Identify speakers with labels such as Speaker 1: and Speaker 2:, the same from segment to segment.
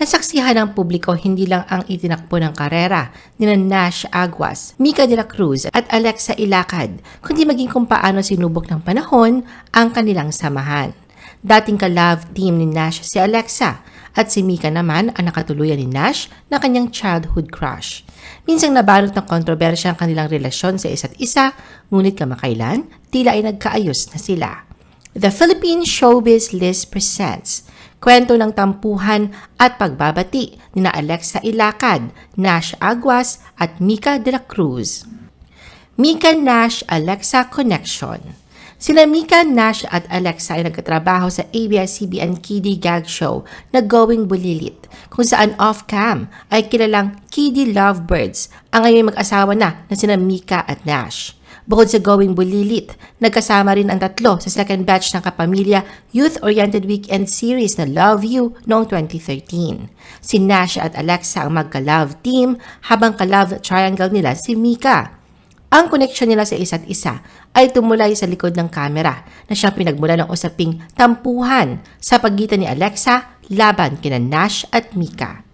Speaker 1: Nasaksihan ng publiko hindi lang ang itinakbo ng karera ni na Nash Aguas, Mika de la Cruz at Alexa Ilacad, kundi maging kung paano sinubok ng panahon ang kanilang samahan. Dating ka-love team ni Nash si Alexa at si Mika naman ang nakatuluyan ni Nash na kanyang childhood crush. Minsang nabalot ng kontrobersya ang kanilang relasyon sa isa't isa, ngunit kamakailan, tila ay nagkaayos na sila. The Philippine Showbiz List presents kwento ng tampuhan at pagbabati ni na Alexa Ilacad, Nash Aguas at Mika de la Cruz. Mika Nash Alexa Connection Sina Mika, Nash at Alexa ay nagkatrabaho sa ABS-CBN Kiddie Gag Show na Going Bulilit, kung saan off-cam ay kilalang Kiddie Lovebirds ang ngayon mag-asawa na na sina Mika at Nash. Bukod sa Going Bulilit, nagkasama rin ang tatlo sa second batch ng Kapamilya Youth-Oriented Weekend Series na Love You noong 2013. Si Nash at Alexa ang magka-love team habang ka-love triangle nila si Mika. Ang koneksyon nila sa isa't isa ay tumulay sa likod ng kamera na siyang pinagmula ng usaping tampuhan sa pagitan ni Alexa laban kina Nash at Mika.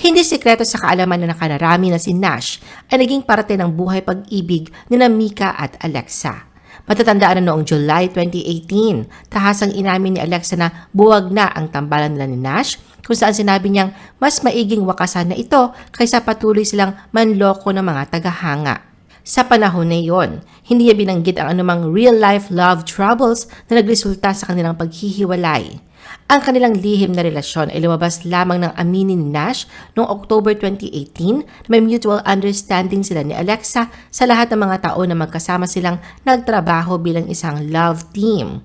Speaker 1: Hindi sikreto sa kaalaman na nakararami na si Nash ay naging parte ng buhay pag-ibig ni na Mika at Alexa. Matatandaan na noong July 2018, tahasang inamin ni Alexa na buwag na ang tambalan nila ni Nash kung saan sinabi niyang mas maiging wakasan na ito kaysa patuloy silang manloko ng mga tagahanga. Sa panahon na iyon, hindi niya binanggit ang anumang real-life love troubles na nagresulta sa kanilang paghihiwalay. Ang kanilang lihim na relasyon ay lumabas lamang ng aminin ni Nash noong October 2018 na may mutual understanding sila ni Alexa sa lahat ng mga taon na magkasama silang nagtrabaho bilang isang love team.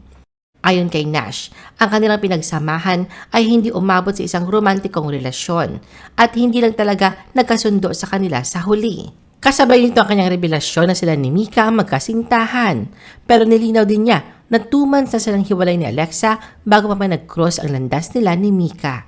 Speaker 1: Ayon kay Nash, ang kanilang pinagsamahan ay hindi umabot sa isang romantikong relasyon at hindi lang talaga nagkasundo sa kanila sa huli. Kasabay nito ang kanyang revelasyon na sila ni Mika ang magkasintahan. Pero nilinaw din niya na two months na silang hiwalay ni Alexa bago pa pa nag-cross ang landas nila ni Mika.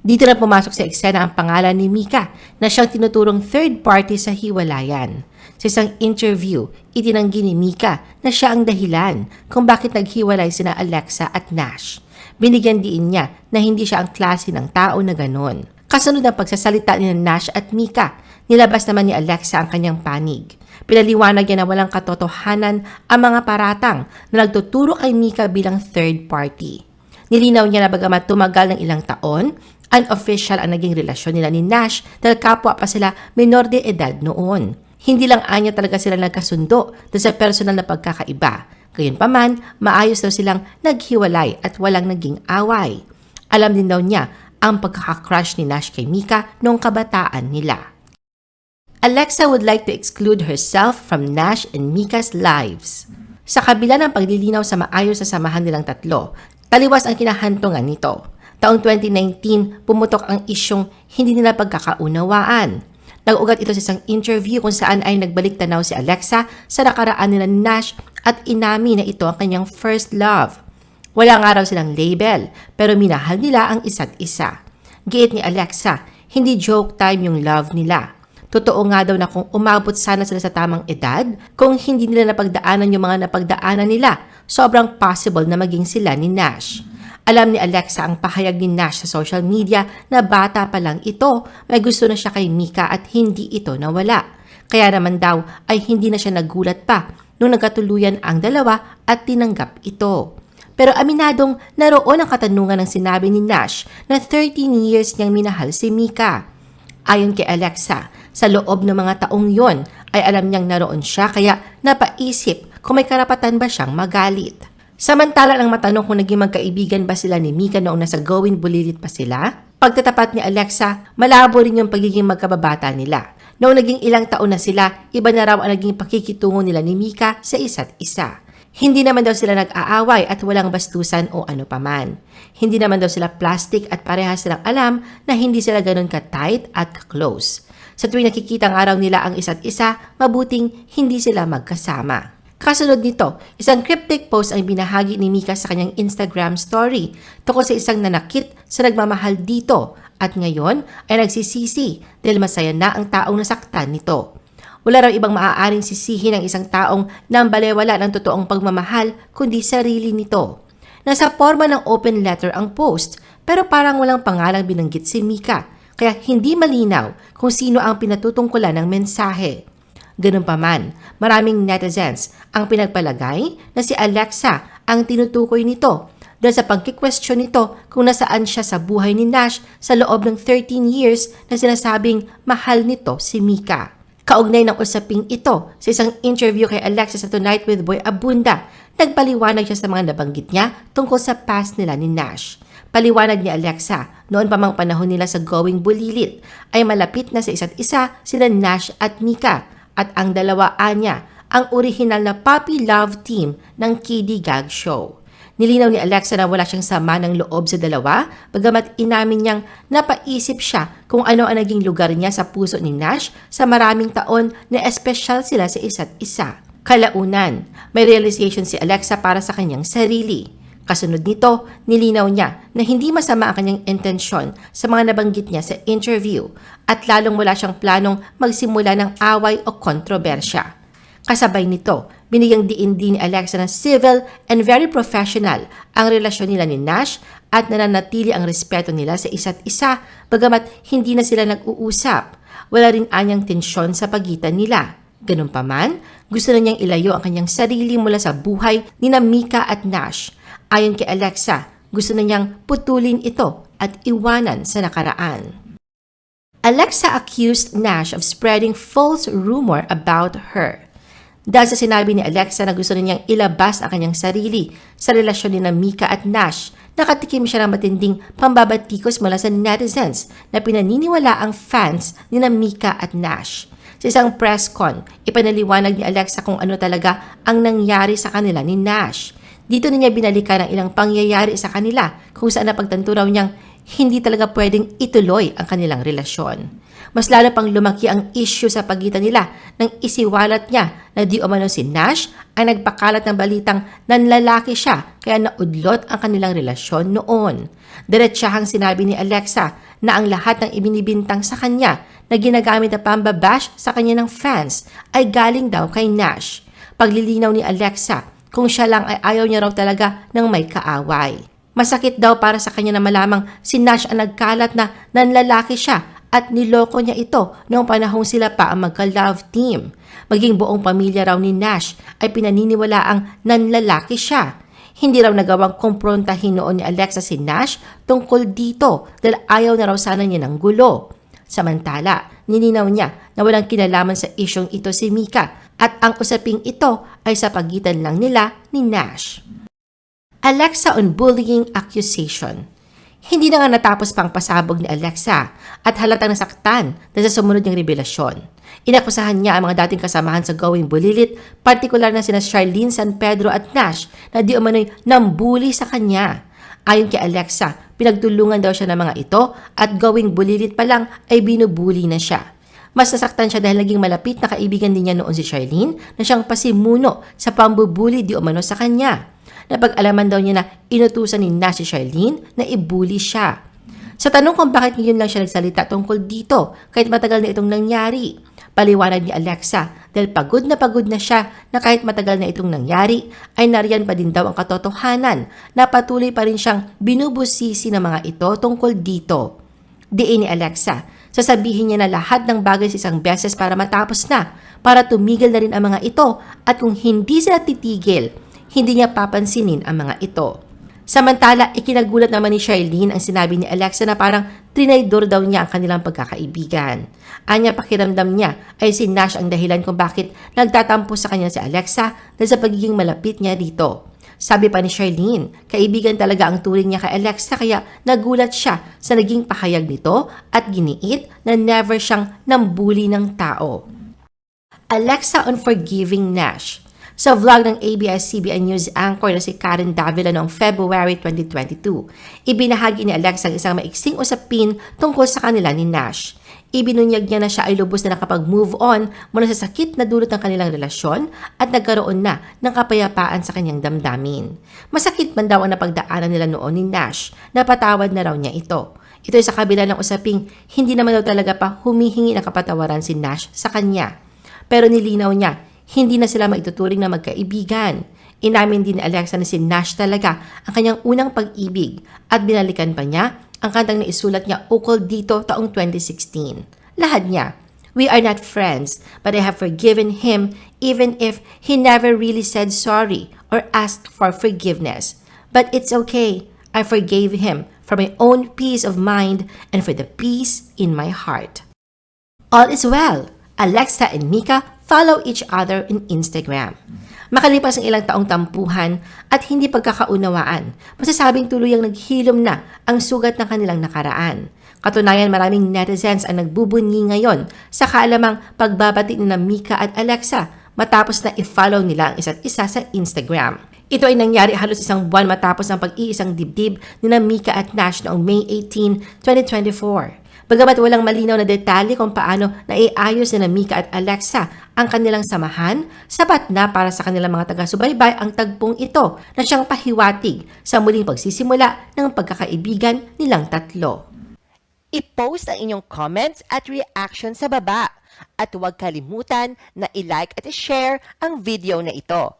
Speaker 1: Dito na pumasok sa eksena ang pangalan ni Mika na siyang tinuturong third party sa hiwalayan. Sa isang interview, itinanggi ni Mika na siya ang dahilan kung bakit naghiwalay sina Alexa at Nash. Binigyan diin niya na hindi siya ang klase ng tao na ganon. Kasunod ang pagsasalita ni Nash at Mika, nilabas naman ni Alexa ang kanyang panig. Pinaliwanag niya na walang katotohanan ang mga paratang na nagtuturo kay Mika bilang third party. Nilinaw niya na bagamat tumagal ng ilang taon, unofficial ang naging relasyon nila ni Nash dahil kapwa pa sila minor de edad noon. Hindi lang anya talaga sila nagkasundo dahil sa personal na pagkakaiba. Gayunpaman, maayos daw silang naghiwalay at walang naging away. Alam din daw niya ang pagkakakrush ni Nash kay Mika noong kabataan nila. Alexa would like to exclude herself from Nash and Mika's lives. Sa kabila ng paglilinaw sa maayos sa samahan nilang tatlo, taliwas ang kinahantungan nito. Taong 2019, pumutok ang isyong hindi nila pagkakaunawaan. Nag-ugat ito sa isang interview kung saan ay nagbalik tanaw si Alexa sa nakaraan nila ni Nash at inami na ito ang kanyang first love. Wala nga raw silang label, pero minahal nila ang isa't isa. Giit ni Alexa, hindi joke time yung love nila. Totoo nga daw na kung umabot sana sila sa tamang edad, kung hindi nila napagdaanan yung mga napagdaanan nila, sobrang possible na maging sila ni Nash. Alam ni Alexa ang pahayag ni Nash sa social media na bata pa lang ito, may gusto na siya kay Mika at hindi ito nawala. Kaya naman daw ay hindi na siya nagulat pa nung nagkatuluyan ang dalawa at tinanggap ito. Pero aminadong naroon ang katanungan ng sinabi ni Nash na 13 years niyang minahal si Mika. Ayon kay Alexa, sa loob ng mga taong yon ay alam niyang naroon siya kaya napaisip kung may karapatan ba siyang magalit. Samantala nang matanong kung naging magkaibigan ba sila ni Mika noong nasa Gawin Bulilit pa sila, pagtatapat ni Alexa, malabo rin yung pagiging magkababata nila. Noong naging ilang taon na sila, iba na raw ang naging pakikitungo nila ni Mika sa isa't isa. Hindi naman daw sila nag-aaway at walang bastusan o ano paman. Hindi naman daw sila plastic at parehas silang alam na hindi sila ganun ka-tight at ka-close. Sa tuwing nakikita ang araw nila ang isa't isa, mabuting hindi sila magkasama. Kasunod nito, isang cryptic post ang binahagi ni Mika sa kanyang Instagram story tungkol sa isang nanakit sa nagmamahal dito at ngayon ay nagsisisi dahil masaya na ang taong nasaktan nito. Wala raw ibang maaaring sisihin ng isang taong nang balewala ng totoong pagmamahal kundi sarili nito. Nasa forma ng open letter ang post pero parang walang pangalang binanggit si Mika, kaya hindi malinaw kung sino ang pinatutungkulan ng mensahe. Ganun pa man, maraming netizens ang pinagpalagay na si Alexa ang tinutukoy nito dahil sa pagkikwestiyon nito kung nasaan siya sa buhay ni Nash sa loob ng 13 years na sinasabing mahal nito si Mika. Kaugnay ng usaping ito sa isang interview kay Alexa sa Tonight with Boy Abunda, nagpaliwanag siya sa mga nabanggit niya tungkol sa past nila ni Nash. Paliwanag ni Alexa, noon pa mang panahon nila sa Going Bulilit, ay malapit na sa isa't isa sila Nash at Mika at ang dalawa anya ang original na puppy love team ng KD Gag Show. Nilinaw ni Alexa na wala siyang sama ng loob sa dalawa, bagamat inamin niyang napaisip siya kung ano ang naging lugar niya sa puso ni Nash sa maraming taon na espesyal sila sa isa't isa. Kalaunan, may realization si Alexa para sa kanyang sarili. Kasunod nito, nilinaw niya na hindi masama ang kanyang intensyon sa mga nabanggit niya sa interview at lalong wala siyang planong magsimula ng away o kontrobersya. Kasabay nito, binigyang diin din ni Alexa na civil and very professional ang relasyon nila ni Nash at nananatili ang respeto nila sa isa't isa bagamat hindi na sila nag-uusap. Wala rin anyang tensyon sa pagitan nila. Ganun pa man, gusto na niyang ilayo ang kanyang sarili mula sa buhay ni na Mika at Nash. Ayon kay Alexa, gusto na niyang putulin ito at iwanan sa nakaraan. Alexa accused Nash of spreading false rumor about her. Dahil sa sinabi ni Alexa na gusto niyang ilabas ang kanyang sarili sa relasyon ni na Mika at Nash, nakatikim siya ng matinding pambabatikos mula sa netizens na pinaniniwala ang fans ni na Mika at Nash. Sa isang press con, ipanaliwanag ni Alexa kung ano talaga ang nangyari sa kanila ni Nash. Dito na niya binalikan ang ilang pangyayari sa kanila kung saan napagtanto raw niyang hindi talaga pwedeng ituloy ang kanilang relasyon. Mas lalo pang lumaki ang issue sa pagitan nila nang isiwalat niya na di umano si Nash ay nagpakalat ng balitang nanlalaki siya kaya naudlot ang kanilang relasyon noon. Diretsahang sinabi ni Alexa na ang lahat ng ibinibintang sa kanya na ginagamit na pambabash sa kanya ng fans ay galing daw kay Nash. Paglilinaw ni Alexa kung siya lang ay ayaw niya raw talaga ng may kaaway. Masakit daw para sa kanya na malamang si Nash ang nagkalat na nanlalaki siya at niloko niya ito noong panahong sila pa ang magka-love team. Maging buong pamilya raw ni Nash ay pinaniniwala ang nanlalaki siya. Hindi raw nagawang kumprontahin noon ni Alexa si Nash tungkol dito dahil ayaw na raw sana niya ng gulo. Samantala, nilinaw niya na walang kinalaman sa isyong ito si Mika at ang usaping ito ay sa pagitan lang nila ni Nash. Alexa on bullying accusation. Hindi na nga natapos pang pasabog ni Alexa at halatang nasaktan dahil sa sumunod niyang revelasyon. Inakusahan niya ang mga dating kasamahan sa Going Bulilit, partikular na sina Charlene San Pedro at Nash na di umano'y nambuli sa kanya. Ayon kay Alexa, pinagtulungan daw siya ng mga ito at Going Bulilit pa lang ay binubuli na siya. Mas nasaktan siya dahil naging malapit na kaibigan din niya noon si Charlene na siyang pasimuno sa pambubuli di umano sa kanya. Napag-alaman daw niya na inutusan ni na si Charlene na ibuli siya. Sa tanong kung bakit ngayon lang siya nagsalita tungkol dito kahit matagal na itong nangyari, paliwanag ni Alexa dahil pagod na pagod na siya na kahit matagal na itong nangyari ay nariyan pa din daw ang katotohanan na patuloy pa rin siyang binubusisi ng mga ito tungkol dito. Diin ni Alexa, sasabihin niya na lahat ng bagay sa isang beses para matapos na, para tumigil na rin ang mga ito at kung hindi sila titigil, hindi niya papansinin ang mga ito. Samantala, ikinagulat naman ni Charlene ang sinabi ni Alexa na parang trinaydor daw niya ang kanilang pagkakaibigan. Anya pakiramdam niya ay si Nash ang dahilan kung bakit nagtatampo sa kanya si Alexa dahil sa pagiging malapit niya dito. Sabi pa ni Charlene, kaibigan talaga ang turing niya kay Alexa kaya nagulat siya sa naging pahayag nito at giniit na never siyang nambuli ng tao. Alexa on forgiving Nash sa vlog ng ABS-CBN News anchor na si Karen Davila noong February 2022. Ibinahagi ni Alexa ang isang maiksing usapin tungkol sa kanila ni Nash. Ibinunyag niya na siya ay lubos na nakapag-move on mula sa sakit na dulot ng kanilang relasyon at nagkaroon na ng kapayapaan sa kanyang damdamin. Masakit man daw ang napagdaanan nila noon ni Nash, napatawad na raw niya ito. Ito ay sa kabila ng usaping hindi naman daw talaga pa humihingi ng kapatawaran si Nash sa kanya. Pero nilinaw niya hindi na sila maituturing na magkaibigan. Inamin din ni Alexa na si Nash talaga ang kanyang unang pag-ibig at binalikan pa niya ang kantang naisulat niya ukol dito taong 2016. Lahad niya, We are not friends, but I have forgiven him even if he never really said sorry or asked for forgiveness. But it's okay. I forgave him for my own peace of mind and for the peace in my heart. All is well. Alexa and Mika follow each other in Instagram. Makalipas ang ilang taong tampuhan at hindi pagkakaunawaan, masasabing tuluyang naghilom na ang sugat ng kanilang nakaraan. Katunayan maraming netizens ang nagbubunyi ngayon sa kaalamang pagbabati na Mika at Alexa matapos na i-follow nila ang isa't isa sa Instagram. Ito ay nangyari halos isang buwan matapos ang pag-iisang dibdib ni Mika at Nash noong May 18, 2024. Bagamat walang malinaw na detalye kung paano naiayos ni na Mika at Alexa ang kanilang samahan, sapat na para sa kanilang mga taga-subaybay ang tagpong ito na siyang pahiwatig sa muling pagsisimula ng pagkakaibigan nilang tatlo. I-post ang inyong comments at reaction sa baba. At huwag kalimutan na i-like at i-share ang video na ito.